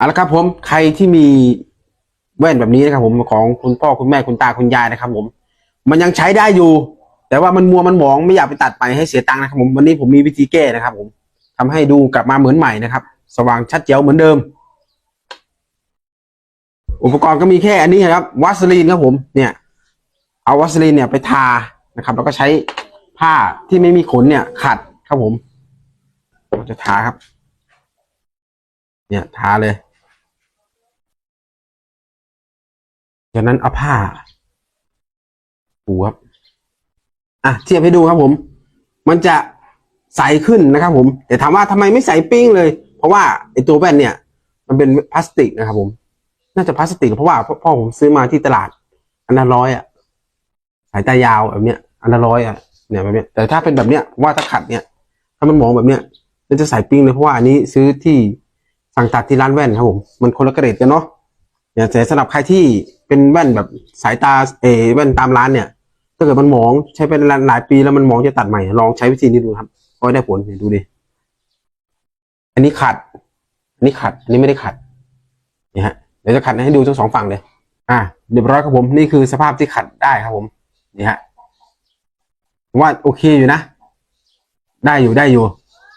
เอาละครับผมใครที่มีแว่นแบบนี้นะครับ ผมของคุณพ่อคุณแม่คุณตาคุณยายนะครับ ผม มันยังใช้ได้อยู่ แต่ว่ามันมัวมันหมองไม่อยากไปตัดไปให้เสียตังค์นะครับ ผมวันนี้ผมมีวิธีแก้นะครับ ผมทำให้ดูกลับมาเหมือนใหม่นะครับ สว่างชัดเจ๋วเหมือนเดิม อุปกรณ์ก็มีแค่อันนี้ครับวัสลีนครับผมเนี่ย เอาวัสลีนเนี่ยไปทานะครับ แล้วก็ใช้ผ้าที่ไม่มีขนเนี่ย ขัดครับผมจะทาครับ เนี่ยทาเลย จากนั้นเอาผ้าปูครับ อะเทียบให้ดูครับผม มันจะใสขึ้นนะครับ ผม แต่ถามว่าทำไมไม่ใสปิ้งเลย เพราะว่าไอตัวแว่นเนี่ย มันเป็นพลาสติกนะครับ ผม น่าจะพลาสติกเพราะว่าพ่อผมซื้อมาที่ตลาด อันละร้อยอะสายตายาวแบบเนี้ย อันละร้อยอะเนี่ยแบบเนี้ยแต่ถ้าเป็นแบบเนี้ยว่าถ้าขัดเนี่ยถ้ามันมองแบบเนี้ยมันจะใสปิ้งเลยเพราะว่าอันนี้ซื้อที่สั่งตัดที่ร้านแว่นครับผม มันคนละเกรดกันเนาะ แต่สำหรับใครที่เป็นแว่นแบบสายตาเอแว่นตามร้านเนี่ย ถ้าเกิดมันมองใช้เป็นหลายปีแล้วมันมองจะตัดใหม่ ลองใช้วิธีนี้ดูครับก็ได้ผลเนี่ยดูดิ อันนี้ขัด อันนี้ขัด อันนี้ไม่ได้ขัดนี่ฮะ เดี๋ยวจะขัดให้ดูทั้งสองฝั่งเลย อะเรียบร้อยครับผม นี่คือสภาพที่ขัดได้ครับผม นี่ฮะผมว่าโอเคอยู่นะ ได้อยู่ได้อยู่